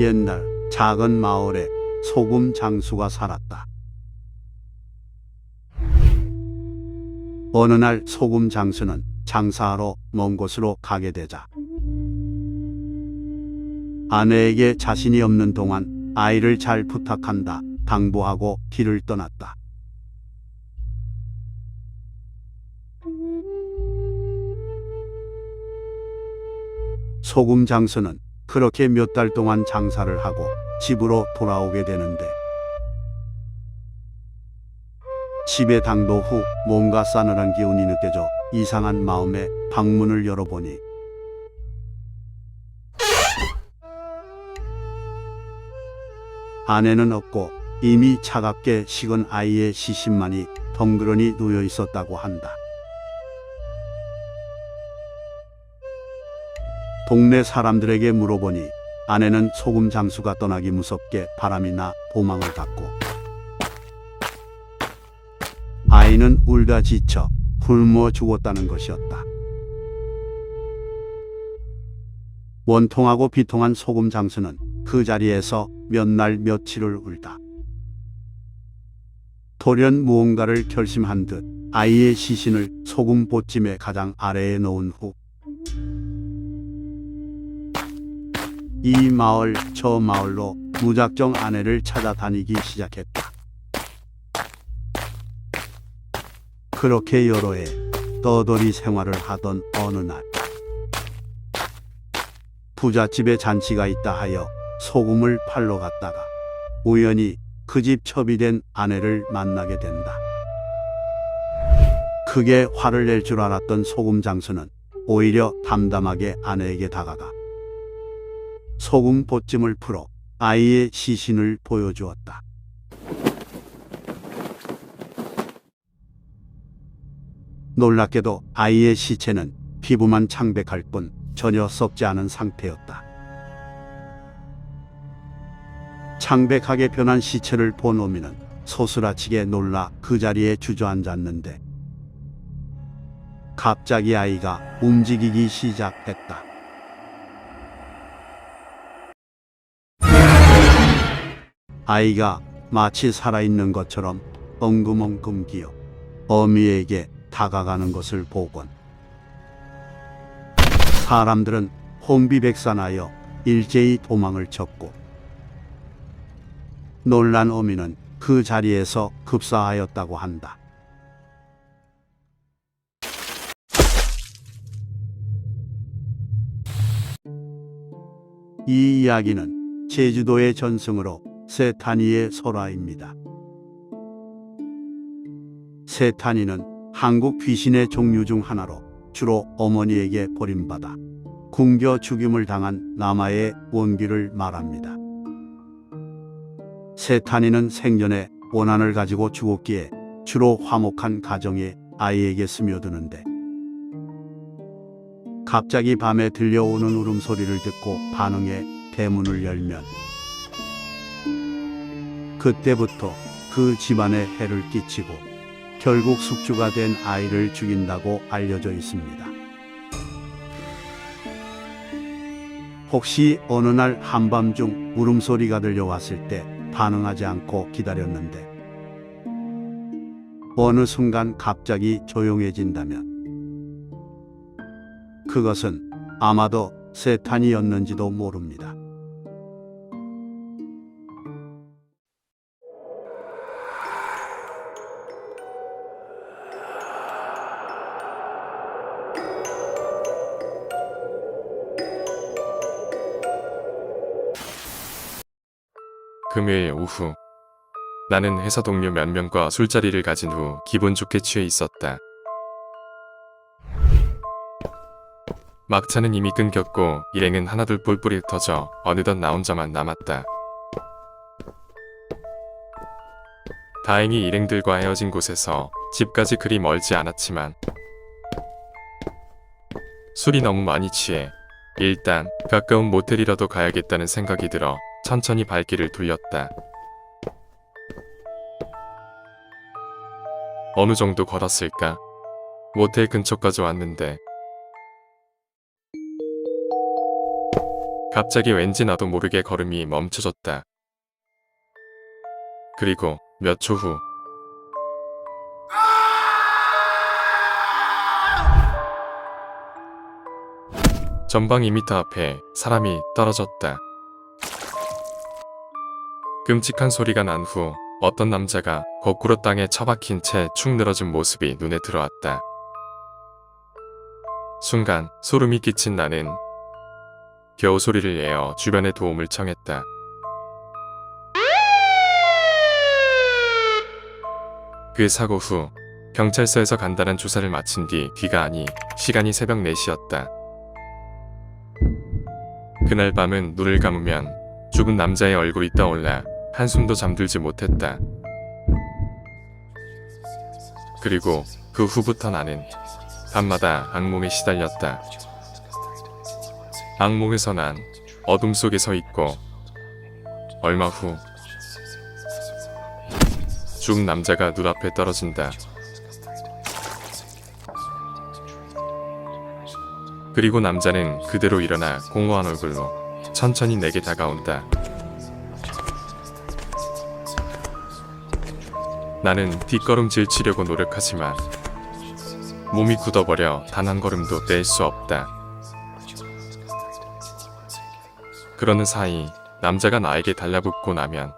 옛날 작은 마을에 소금 장수가 살았다. 어느 날 소금 장수는 장사하러 먼 곳으로 가게 되자 아내에게 자신이 없는 동안 아이를 잘 부탁한다 당부하고 길을 떠났다. 소금 장수는 그렇게 몇 달 동안 장사를 하고 집으로 돌아오게 되는데 집에 당도 후 뭔가 싸늘한 기운이 느껴져 이상한 마음에 방문을 열어보니 아내는 없고 이미 차갑게 식은 아이의 시신만이 덩그러니 놓여 있었다고 한다. 동네 사람들에게 물어보니 아내는 소금 장수가 떠나기 무섭게 바람이 나 도망을 갔고 아이는 울다 지쳐 굶어 죽었다는 것이었다. 원통하고 비통한 소금 장수는 그 자리에서 몇 날 며칠을 울다. 돌연 무언가를 결심한 듯 아이의 시신을 소금 보찜의 가장 아래에 놓은 후 이 마을 저 마을로 무작정 아내를 찾아다니기 시작했다. 그렇게 여러 해 떠돌이 생활을 하던 어느 날 부잣집에 잔치가 있다 하여 소금을 팔러 갔다가 우연히 그 집 첩이된 아내를 만나게 된다. 크게 화를 낼 줄 알았던 소금 장수는 오히려 담담하게 아내에게 다가가 소금 보찜을 풀어 아이의 시신을 보여주었다. 놀랍게도 아이의 시체는 피부만 창백할 뿐 전혀 썩지 않은 상태였다. 창백하게 변한 시체를 본 오미는 소스라치게 놀라 그 자리에 주저앉았는데 갑자기 아이가 움직이기 시작했다. 아이가 마치 살아있는 것처럼 엉금엉금 기어 어미에게 다가가는 것을 보곤 사람들은 혼비백산하여 일제히 도망을 쳤고 놀란 어미는 그 자리에서 급사하였다고 한다. 이 이야기는 제주도의 전승으로 세타니의 설화입니다. 세타니는 한국 귀신의 종류 중 하나로 주로 어머니에게 버림받아 굶겨 죽임을 당한 남아의 원기를 말합니다. 세타니는 생전에 원한을 가지고 죽었기에 주로 화목한 가정의 아이에게 스며드는데 갑자기 밤에 들려오는 울음소리를 듣고 반응해 대문을 열면 그때부터 그 집안에 해를 끼치고 결국 숙주가 된 아이를 죽인다고 알려져 있습니다. 혹시 어느 날 한밤중 울음소리가 들려왔을 때 반응하지 않고 기다렸는데 어느 순간 갑자기 조용해진다면 그것은 아마도 세탄이었는지도 모릅니다. 금요일 오후 나는 회사 동료 몇 명과 술자리를 가진 후 기분 좋게 취해 있었다. 막차는 이미 끊겼고 일행은 하나둘 뿔뿔이 흩어져 어느덧 나 혼자만 남았다. 다행히 일행들과 헤어진 곳에서 집까지 그리 멀지 않았지만 술이 너무 많이 취해 일단 가까운 모텔이라도 가야겠다는 생각이 들어 천천히 발길을 돌렸다. 어느 정도 걸었을까? 모텔 근처까지 왔는데 갑자기 왠지 나도 모르게 걸음이 멈춰졌다. 그리고 몇 초 후, 전방 2m 앞에 사람이 떨어졌다. 끔찍한 소리가 난 후 어떤 남자가 거꾸로 땅에 처박힌 채 축 늘어진 모습이 눈에 들어왔다. 순간 소름이 끼친 나는 겨우 소리를 내어 주변의 도움을 청했다. 그 사고 후 경찰서에서 간단한 조사를 마친 뒤 뒤가 아니 시간이 새벽 4시였다. 그날 밤은 눈을 감으면 죽은 남자의 얼굴이 떠올라 한숨도 잠들지 못했다. 그리고 그 후부터 나는 밤마다 악몽에 시달렸다. 악몽에서 난 어둠 속에 서 있고 얼마 후 죽은 남자가 눈앞에 떨어진다. 그리고 남자는 그대로 일어나 공허한 얼굴로 천천히 내게 다가온다. 나는 뒷걸음질 치려고 노력하지만 몸이 굳어버려 단 한 걸음도 뗄 수 없다. 그러는 사이 남자가 나에게 달라붙고 나면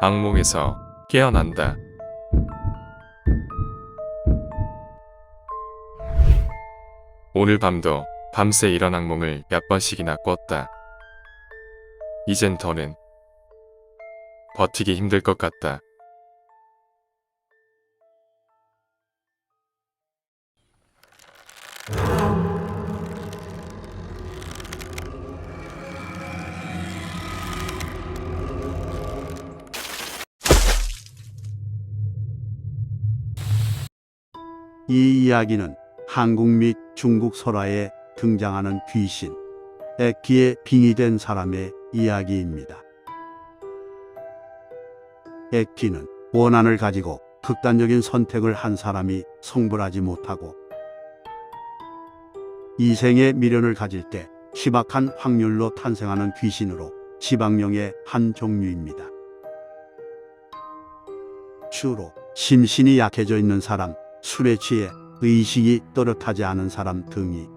악몽에서 깨어난다. 오늘 밤도 밤새 이런 악몽을 몇 번씩이나 꿨다. 이젠 더는 버티기 힘들 것 같다. 이 이야기는 한국 및 중국 설화에 등장하는 귀신, 액기에 빙의된 사람의 이야기입니다. 액기는 원한을 가지고 극단적인 선택을 한 사람이 성불하지 못하고 이생의 미련을 가질 때 희박한 확률로 탄생하는 귀신으로 지방령의 한 종류입니다. 주로 심신이 약해져 있는 사람, 술에 취해 의식이 또렷하지 않은 사람 등이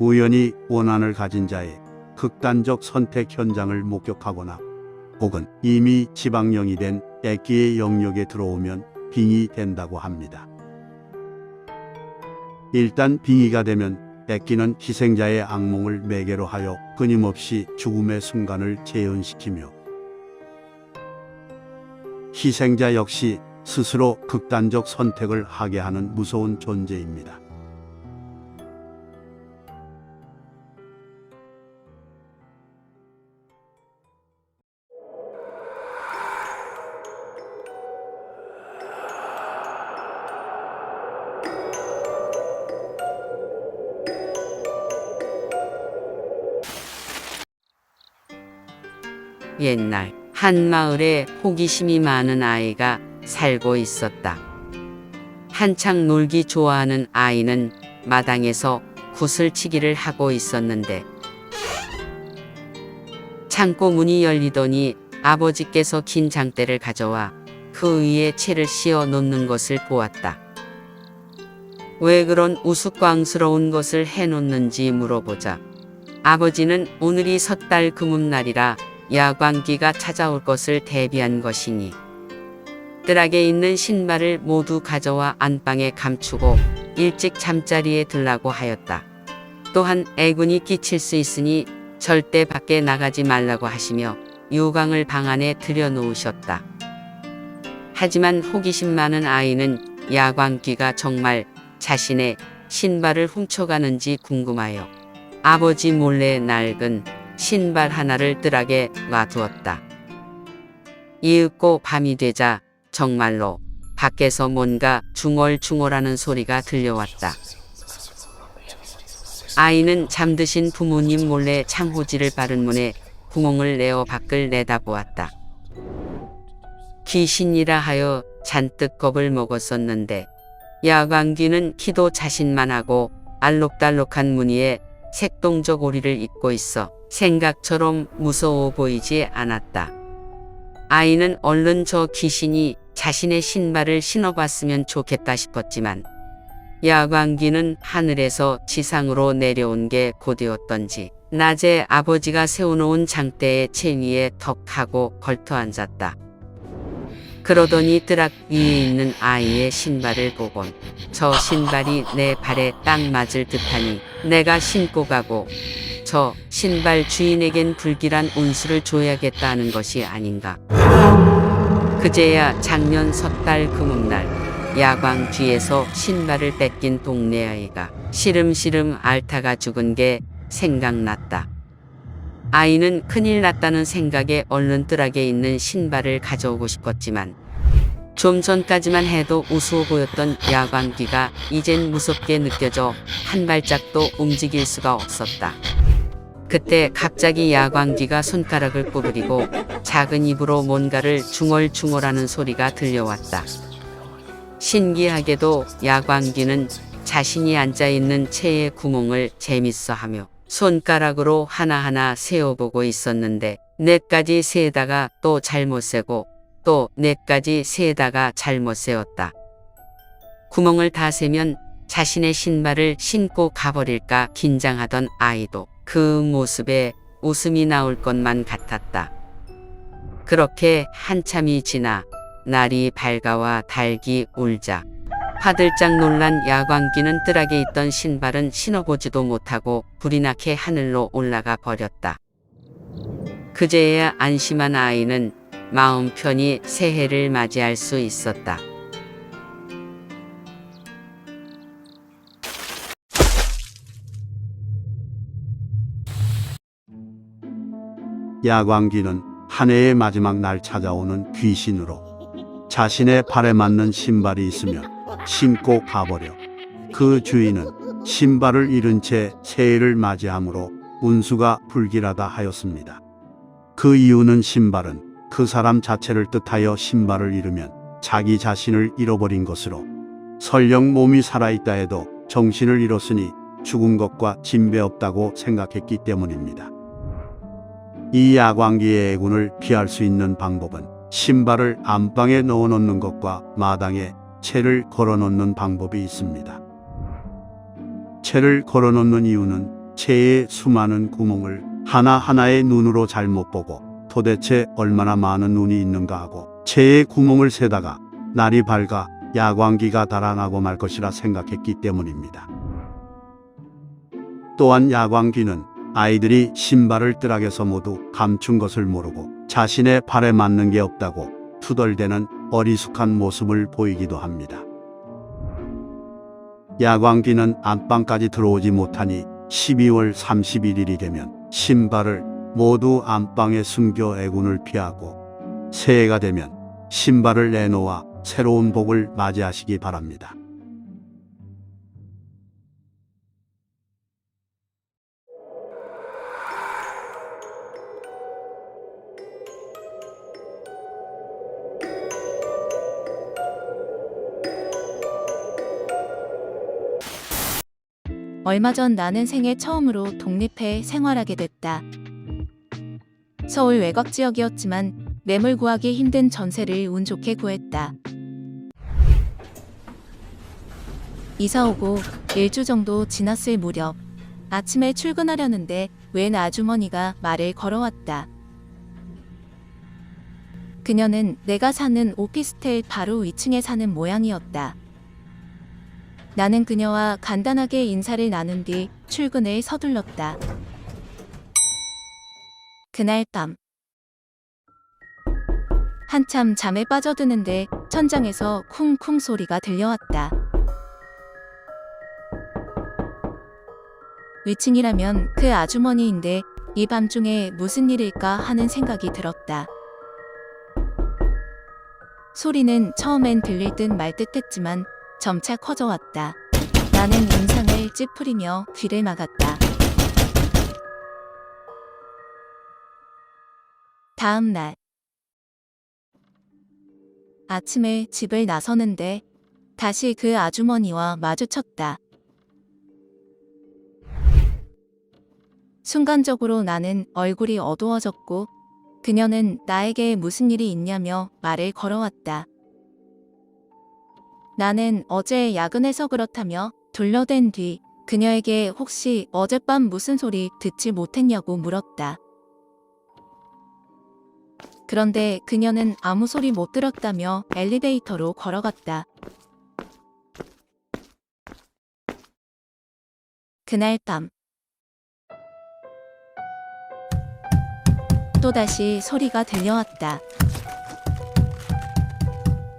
우연히 원한을 가진 자의 극단적 선택 현장을 목격하거나 혹은 이미 지방령이 된 애기의 영역에 들어오면 빙이 된다고 합니다. 일단 빙의가 되면 애기는 희생자의 악몽을 매개로 하여 끊임없이 죽음의 순간을 재현시키며 희생자 역시 스스로 극단적 선택을 하게 하는 무서운 존재입니다. 옛날 한 마을에 호기심이 많은 아이가 살고 있었다. 한창 놀기 좋아하는 아이는 마당에서 구슬치기를 하고 있었는데 창고 문이 열리더니 아버지께서 긴 장대를 가져와 그 위에 채를 씌워 놓는 것을 보았다. 왜 그런 우스꽝스러운 것을 해놓는지 물어보자 아버지는 오늘이 섣달 금음날이라 야광기가 찾아올 것을 대비한 것이니 뜰하게 있는 신발을 모두 가져와 안방에 감추고 일찍 잠자리에 들라고 하였다. 또한 애군이 끼칠 수 있으니 절대 밖에 나가지 말라고 하시며 요강을 방 안에 들여놓으셨다. 하지만 호기심 많은 아이는 야광귀가 정말 자신의 신발을 훔쳐가는지 궁금하여 아버지 몰래 낡은 신발 하나를 뜰하게 놔두었다. 이윽고 밤이 되자 정말로 밖에서 뭔가 중얼중얼하는 소리가 들려왔다. 아이는 잠드신 부모님 몰래 창호지를 바른 문에 구멍을 내어 밖을 내다보았다. 귀신이라 하여 잔뜩 겁을 먹었었는데 야광귀는 키도 자신만 하고 알록달록한 무늬에 색동적 오리를 입고 있어 생각처럼 무서워 보이지 않았다. 아이는 얼른 저 귀신이 자신의 신발을 신어봤으면 좋겠다 싶었지만 야광귀는 하늘에서 지상으로 내려온 게 곧이었던지 낮에 아버지가 세워놓은 장대의 채 위에 턱 하고 걸터 앉았다. 그러더니 뜨락 위에 있는 아이의 신발을 보곤 저 신발이 내 발에 딱 맞을 듯하니 내가 신고 가고 저 신발 주인에겐 불길한 운수를 줘야겠다는 것이 아닌가. 그제야 작년 섣달 금음날 야광 뒤에서 신발을 뺏긴 동네 아이가 시름시름 앓다가 죽은 게 생각났다. 아이는 큰일 났다는 생각에 얼른 뜰하게 있는 신발을 가져오고 싶었지만 좀 전까지만 해도 우스워 보였던 야광귀가 이젠 무섭게 느껴져 한 발짝도 움직일 수가 없었다. 그때 갑자기 야광귀가 손가락을 구부리고 작은 입으로 뭔가를 중얼중얼하는 소리가 들려왔다. 신기하게도 야광귀는 자신이 앉아있는 채의 구멍을 재밌어 하며 손가락으로 하나하나 세어보고 있었는데 넷까지 세다가 또 잘못 세고 또 넷까지 세다가 잘못 세웠다. 구멍을 다 세면 자신의 신발을 신고 가버릴까 긴장하던 아이도 그 모습에 웃음이 나올 것만 같았다. 그렇게 한참이 지나 날이 밝아와 달기 울자 화들짝 놀란 야광귀는 뜰하게 있던 신발은 신어보지도 못하고 불이 나게 하늘로 올라가 버렸다. 그제야 안심한 아이는 마음 편히 새해를 맞이할 수 있었다. 야광귀는 한 해의 마지막 날 찾아오는 귀신으로 자신의 발에 맞는 신발이 있으면 신고 가버려 그 주인은 신발을 잃은 채 새해를 맞이하므로 운수가 불길하다 하였습니다. 그 이유는 신발은 그 사람 자체를 뜻하여 신발을 잃으면 자기 자신을 잃어버린 것으로 설령 몸이 살아있다 해도 정신을 잃었으니 죽은 것과 진배 없다고 생각했기 때문입니다. 이 야광기의 애군을 피할 수 있는 방법은 신발을 안방에 넣어 놓는 것과 마당에 채를 걸어 놓는 방법이 있습니다. 채를 걸어 놓는 이유는 채의 수많은 구멍을 하나하나의 눈으로 잘못 보고 도대체 얼마나 많은 눈이 있는가 하고 채의 구멍을 세다가 날이 밝아 야광기가 달아나고 말 것이라 생각했기 때문입니다. 또한 야광귀는 아이들이 신발을 뜰악에서 모두 감춘 것을 모르고 자신의 발에 맞는 게 없다고 투덜대는 어리숙한 모습을 보이기도 합니다. 야광귀는 안방까지 들어오지 못하니 12월 31일이 되면 신발을 모두 안방에 숨겨 애군을 피하고 새해가 되면 신발을 내놓아 새로운 복을 맞이하시기 바랍니다. 얼마 전 나는 생애 처음으로 독립해 생활하게 됐다. 서울 외곽 지역이었지만 매물 구하기 힘든 전세를 운 좋게 구했다. 이사 오고 일주 정도 지났을 무렵 아침에 출근하려는데 웬 아주머니가 말을 걸어왔다. 그녀는 내가 사는 오피스텔 바로 위층에 사는 모양이었다. 나는 그녀와 간단하게 인사를 나눈 뒤 출근을 서둘렀다. 그날 밤 한참 잠에 빠져드는데 천장에서 쿵쿵 소리가 들려왔다. 위층이라면 그 아주머니인데 이 밤중에 무슨 일일까 하는 생각이 들었다. 소리는 처음엔 들릴 듯 말 듯 했지만 점차 커져왔다. 나는 인상을 찌푸리며 귀를 막았다. 다음 날 아침에 집을 나서는데 다시 그 아주머니와 마주쳤다. 순간적으로 나는 얼굴이 어두워졌고 그녀는 나에게 무슨 일이 있냐며 말을 걸어왔다. 나는 어제 야근해서 그렇다며 둘러댄 뒤 그녀에게 혹시 어젯밤 무슨 소리 듣지 못했냐고 물었다. 그런데 그녀는 아무 소리 못 들었다며 엘리베이터로 걸어갔다. 그날 밤 또다시 소리가 들려왔다.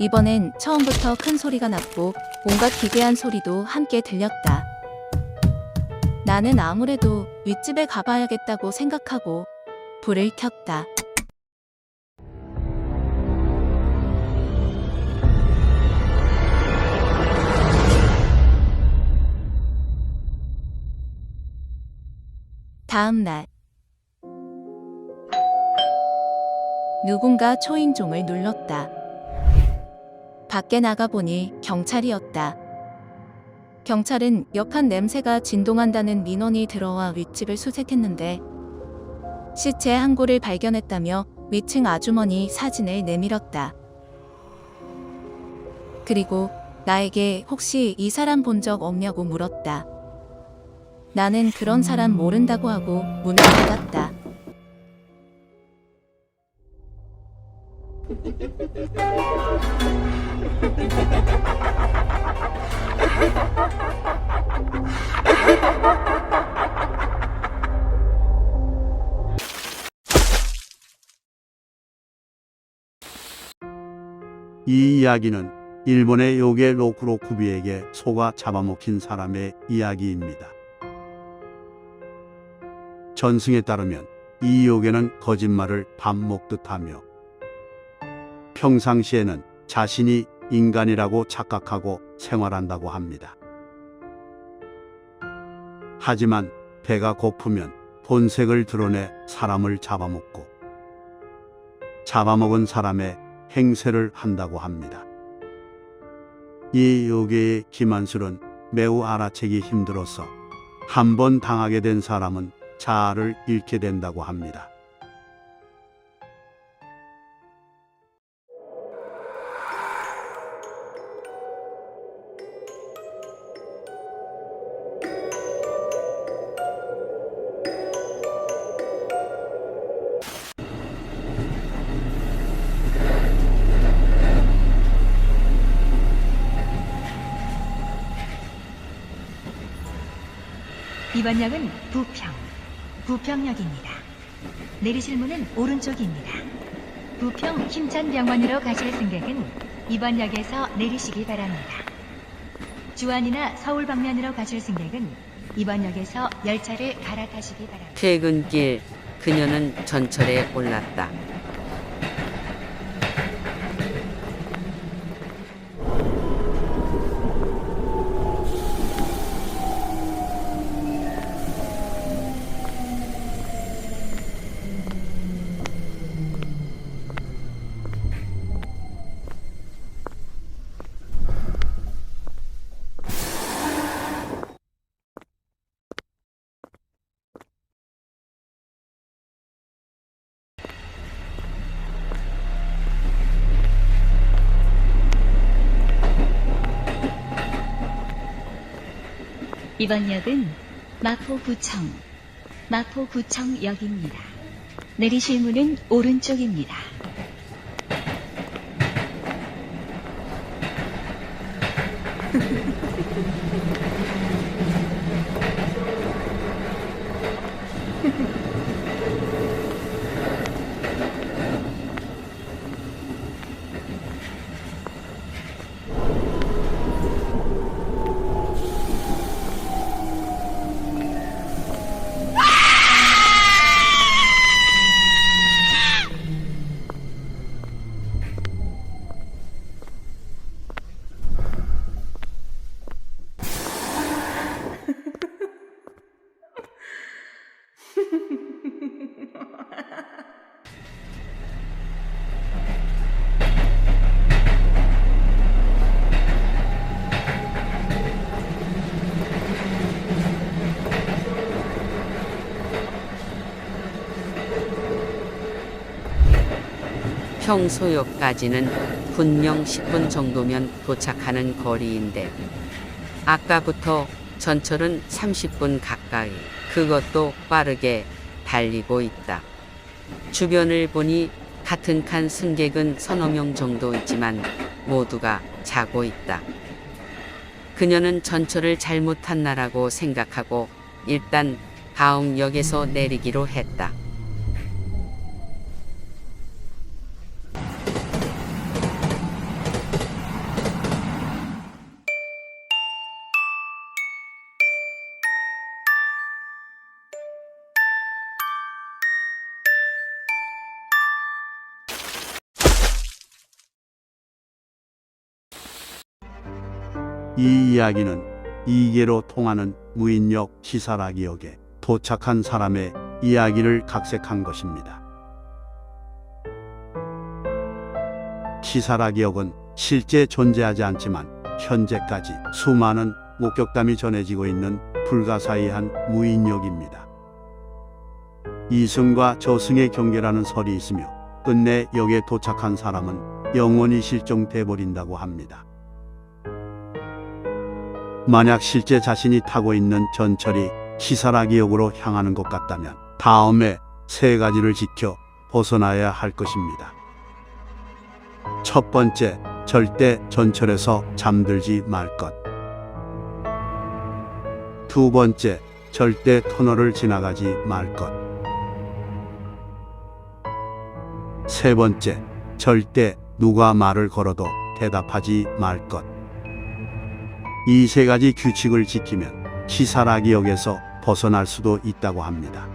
이번엔 처음부터 큰 소리가 났고 온갖 기괴한 소리도 함께 들렸다. 나는 아무래도 윗집에 가봐야겠다고 생각하고 불을 켰다. 다음 날 누군가 초인종을 눌렀다. 밖에 나가보니 경찰이었다. 경찰은 역한 냄새가 진동한다는 민원이 들어와 윗집을 수색했는데 시체 한 구를 발견했다며 위층 아주머니 사진을 내밀었다. 그리고 나에게 혹시 이 사람 본 적 없냐고 물었다. 나는 그런 사람 모른다고 하고 문을 닫았다. 이 이야기는 일본의 요괴 로쿠로쿠비에게 소가 잡아먹힌 사람의 이야기입니다. 전승에 따르면 이 요괴는 거짓말을 밥 먹듯 하며 평상시에는 자신이 인간이라고 착각하고 생활한다고 합니다. 하지만 배가 고프면 본색을 드러내 사람을 잡아먹고 잡아먹은 사람의 행세를 한다고 합니다. 이 요괴의 기만술은 매우 알아채기 힘들어서 한 번 당하게 된 사람은 자아를 잃게 된다고 합니다. 이번 역은 부평, 부평역입니다. 내리실 문은 오른쪽입니다. 부평 힘찬병원으로 가실 승객은 이번 역에서 내리시기 바랍니다. 주안이나 서울 방면으로 가실 승객은 이번 역에서 열차를 갈아타시기 바랍니다. 퇴근길 그녀는 전철에 올랐다. 이번 역은 마포구청, 마포구청역입니다. 내리실 문은 오른쪽입니다. 평소역까지는 분명 10분 정도면 도착하는 거리인데 아까부터 전철은 30분 가까이 그것도 빠르게 달리고 있다. 주변을 보니 같은 칸 승객은 서너 명 정도 있지만 모두가 자고 있다. 그녀는 전철을 잘못 탔나라고 생각하고 일단 다음 역에서 내리기로 했다. 이 이야기는 이계로 통하는 무인역 시사라기역에 도착한 사람의 이야기를 각색한 것입니다. 시사라기역은 실제 존재하지 않지만 현재까지 수많은 목격담이 전해지고 있는 불가사의한 무인역입니다. 이승과 저승의 경계라는 설이 있으며 끝내 역에 도착한 사람은 영원히 실종돼 버린다고 합니다. 만약 실제 자신이 타고 있는 전철이 시사라기역으로 향하는 것 같다면 다음에 세 가지를 지켜 벗어나야 할 것입니다. 첫 번째, 절대 전철에서 잠들지 말 것. 두 번째, 절대 터널을 지나가지 말 것. 세 번째, 절대 누가 말을 걸어도 대답하지 말 것. 이 세 가지 규칙을 지키면 시사라 기역에서 벗어날 수도 있다고 합니다.